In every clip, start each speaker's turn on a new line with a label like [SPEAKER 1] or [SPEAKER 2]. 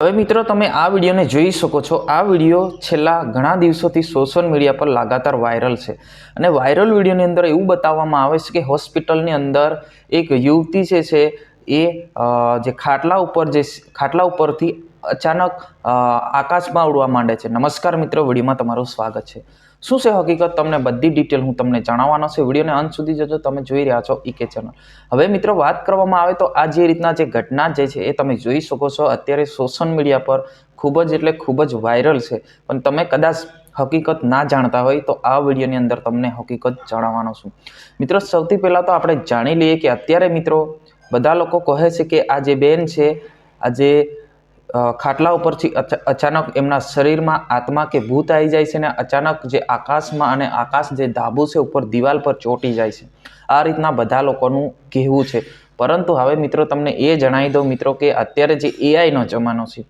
[SPEAKER 1] હવે મિત્રો, તમે આ વિડીયોને જોઈ શકો છો. આ વીડિયો છેલ્લા ઘણા દિવસોથી સોશિયલ મીડિયા પર લગાતાર વાયરલ છે. અને વાયરલ વિડીયોની અંદર એવું બતાવવામાં આવે છે કે હોસ્પિટલની અંદર એક યુવતી જે છે એ જે ખાટલા ઉપર જે ખાટલા ઉપરથી અચાનક આકાશમાં ઉડવા માંડે છે. નમસ્કાર મિત્રો, વિડીયોમાં તમારું સ્વાગત છે. શું છે હકીકત? તમને બધી ડિટેલ હું તમને જણાવવાનો છે. વિડીયોને અંત સુધી જજો, તમે જોઈ રહ્યા છો ઈકે ચેનલ હવે મિત્રો, વાત કરવામાં આવે તો આ જે રીતના જે ઘટના જે છે એ તમે જોઈ શકો છો. અત્યારે સોશિયલ મીડિયા પર ખૂબ જ એટલે ખૂબ જ વાયરલ છે. પણ તમે કદાચ હકીકત ના જાણતા હોય તો આ વિડીયોની અંદર તમને હકીકત જણાવવાનો છું. મિત્રો, સૌથી પહેલાં તો આપણે જાણી લઈએ કે અત્યારે મિત્રો, બધા લોકો કહે છે કે આ જે બેન છે, આ જે ખાટલા ઉપરથી અચ- અચાનક એમના શરીરમાં આત્મા કે ભૂત આવી જાય છે ને અચાનક જે આકાશમાં અને આકાશ જે ધાબુ છે ઉપર દિવાલ પર ચોંટી જાય છે. આ રીતના બધા લોકોનું કહેવું છે. પરંતુ હવે મિત્રો તમને એ જણાવી દઉં મિત્રો કે અત્યારે જે એઆઈનો જમાનો છે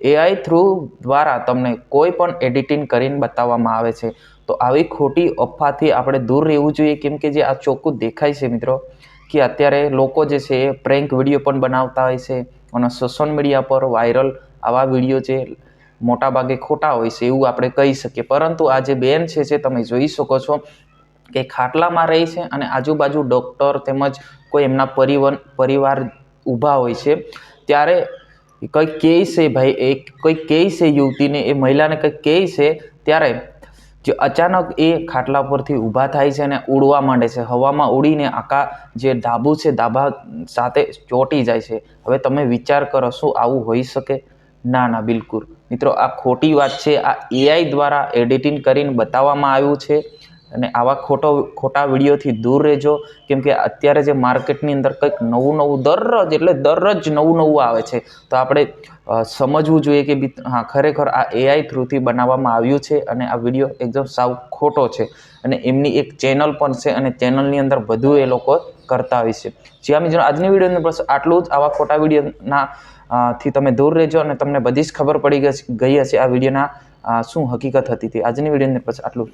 [SPEAKER 1] એઆઈ થ્રુ દ્વારા તમને કોઈ પણ એડિટિંગ કરીને બતાવવામાં આવે છે. તો આવી ખોટી અફવાથી આપણે દૂર રહેવું જોઈએ કેમ કે જે આ ચોખ્ખું દેખાય છે મિત્રો, કે અત્યારે લોકો જે છે એ પ્રેન્ક વીડિયો પણ બનાવતા હોય છે અને સોશિયલ મીડિયા પર વાયરલ આવા વીડિયો જે મોટાભાગે ખોટા હોય છે એવું આપણે કહી શકીએ. પરંતુ આ જે બેન છે, જે તમે જોઈ શકો છો કે ખાટલામાં રહે છે અને આજુબાજુ ડૉક્ટર તેમજ કોઈ એમના પરિવન, પરિવાર ઊભા હોય છે. ત્યારે કંઈક કહે છે ભાઈ એ કંઈક કહે છે યુવતીને, એ મહિલાને કંઈક કહે છે, ત્યારે જે અચાનક એ ખાટલા પરથી ઊભા થાય છે અને ઉડવા માંડે છે. હવામાં ઉડીને આખા જે ધાબુ છે, ધાબા સાથે ચોંટી જાય છે. હવે તમે વિચાર કરો, શું આવું હોઈ શકે? ના ના, બિલકુલ. મિત્રો, આ ખોટી વાત છે. આ એઆઈ દ્વારા એડિટિંગ કરીને બતાવવામાં આવ્યું છે. અને આવા ખોટો, ખોટા વિડીયોથી દૂર રહેજો. કેમ કે અત્યારે જે માર્કેટની અંદર કંઈક નવું નવું, દરરોજ, એટલે દરરોજ નવું નવું આવે છે. તો આપણે સમજવું જોઈએ કે બી, હા, ખરેખર આ એઆઈ થ્રુથી બનાવવામાં આવ્યું છે અને આ વીડિયો એકદમ સાવ ખોટો છે. અને એમની એક ચેનલ પણ છે અને ચેનલની અંદર બધું એ લોકો કરતા હોય છે. જ્યાં મિત્રો, આજની વિડીયોની બસ આટલું જ. આવા ખોટા વિડીયોના થી તમે દૂર રહેજો અને તમને બધી જ ખબર પડી ગઈ હશે આ વિડીયોના શું હકીકત હતી તે. આજની વિડીયોની બસ આટલું